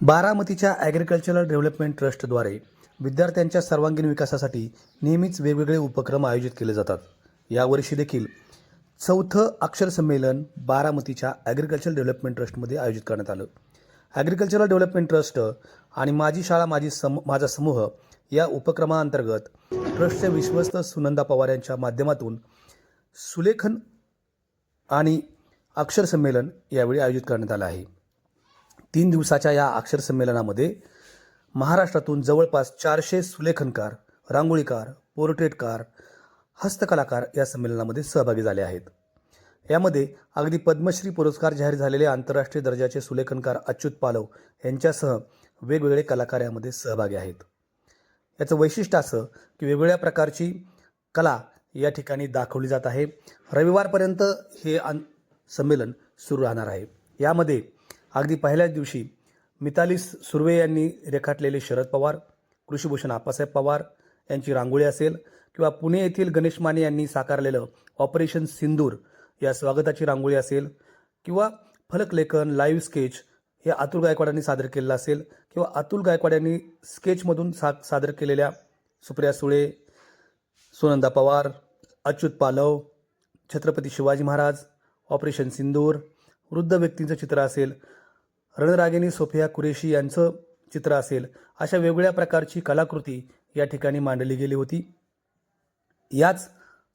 बारामतीच्या agricultural development ट्रस्टद्वारे विद्यार्थ्यांच्या सर्वांगीण विकासासाठी नेहमीच वेगवेगळे उपक्रम आयोजित केले जातात. यावर्षी देखील चौथं अक्षर संमेलन बारामतीच्या ॲग्रिकल्चरल डेव्हलपमेंट ट्रस्टमध्ये आयोजित करण्यात आलं. ॲग्रिकल्चरल डेव्हलपमेंट ट्रस्ट आणि माझी शाळा माझी सम माझा समूह या उपक्रमाअंतर्गत ट्रस्टचे विश्वस्त सुनंदा पवार यांच्या माध्यमातून सुलेखन आणि अक्षर संमेलन यावेळी आयोजित करण्यात आलं आहे. तीन दिवसाच्या या अक्षर संमेलनामध्ये महाराष्ट्रातून जवळपास चारशे सुलेखनकार रांगोळीकार पोर्ट्रेटकार हस्तकलाकार या संमेलनामध्ये सहभागी झाले आहेत. यामध्ये अगदी पद्मश्री पुरस्कार जाहीर झालेले आंतरराष्ट्रीय दर्जाचे सुलेखनकार अच्युत पालव यांच्यासह वेगवेगळे कलाकार यामध्ये सहभागी आहेत. याचं वैशिष्ट्य असं की वेगवेगळ्या प्रकारची कला या ठिकाणी दाखवली जात आहे. रविवारपर्यंत हे अन संमेलन सुरू राहणार आहे. यामध्ये अगदी पहिल्याच दिवशी मिताली सुर्वे यांनी रेखाटलेले शरद पवार कृषीभूषण आप्पासाहेब पवार यांची रांगोळी असेल किंवा पुणे येथील गणेश माने यांनी साकारलेलं ऑपरेशन सिंदूर या स्वागताची रांगोळी असेल किंवा फलकलेखन लाईव्ह स्केच हे अतुल गायकवाडांनी सादर केलेलं असेल किंवा अतुल गायकवाड यांनी स्केचमधून सा सादर केलेल्या सुप्रिया सुळे सुनंदा पवार अच्युत पालव छत्रपती शिवाजी महाराज ऑपरेशन सिंदूर वृद्ध व्यक्तींचं चित्र असेल रणरागिणी सोफिया कुरेशी यांचं चित्र असेल अशा वेगवेगळ्या प्रकारची कलाकृती या ठिकाणी मांडली गेली होती. याच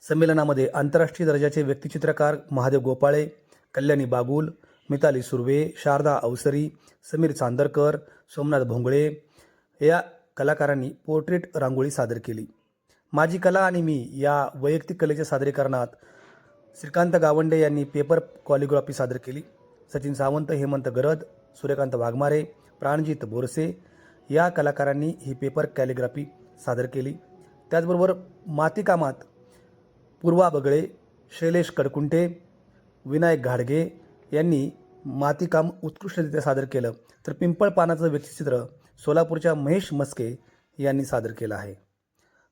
संमेलनामध्ये आंतरराष्ट्रीय दर्जाचे व्यक्तिचित्रकार महादेव गोपाळे कल्याणी बागुल मिताली सुर्वे शारदा अवसरी समीर चांदरकर सोमनाथ भोंगळे या कलाकारांनी पोर्ट्रेट रांगोळी सादर केली. माझी कला आणि मी या वैयक्तिक कलेच्या सादरीकरणात श्रीकांत गावंडे यांनी पेपर कॉलिग्राफी सादर केली. सचिन सावंत हेमंत गरद सूर्यकांत वाघमारे प्राणजित बोरसे या कलाकारांनी ही पेपर कॅलिग्राफी सादर केली. त्याचबरोबर मातीकामात पूर्वा बगळे शैलेश कडकुंटे विनायक घाडगे यांनी मातीकाम उत्कृष्टरित्या सादर केलं. तर पिंपळ पानाचं व्यक्तिचित्र सोलापूरच्या महेश मस्के यांनी सादर केलं आहे.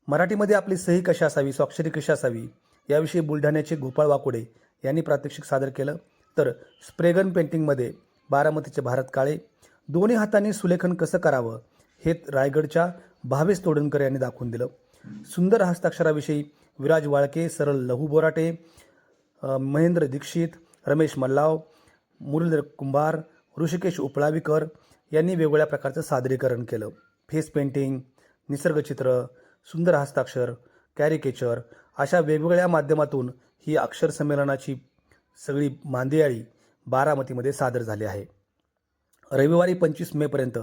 मराठीमध्ये आपली सही कशी असावी स्वाक्षरी कशी असावी याविषयी बुलढाण्याचे गोपाळ वाकोडे यांनी प्रात्यक्षिक सादर केलं. तर स्प्रेगन पेंटिंगमध्ये बारामतीचे भारत काळे दोन्ही हातांनी सुलेखन कसं करावं हे रायगडच्या भावेश तोडणकर यांनी दाखवून दिलं. सुंदर हस्ताक्षराविषयी विराज वाळके सरळ लहू बोराटे महेंद्र दीक्षित रमेश मल्लाव मुरलीधर कुंभार ऋषिकेश उपळावीकर यांनी वेगवेगळ्या प्रकारचं सादरीकरण केलं. फेस पेंटिंग निसर्गचित्र सुंदर हस्ताक्षर कॅरिकेचर अशा वेगवेगळ्या माध्यमातून ही अक्षर संमेलनाची सगळी मांदियाळी बारामतीमध्ये सादर झाले आहे. रविवारी पंचवीस मेपर्यंत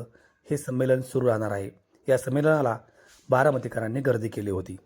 हे संमेलन सुरू राहणार आहे. या संमेलनाला बारामतीकरांनी गर्दी केली होती.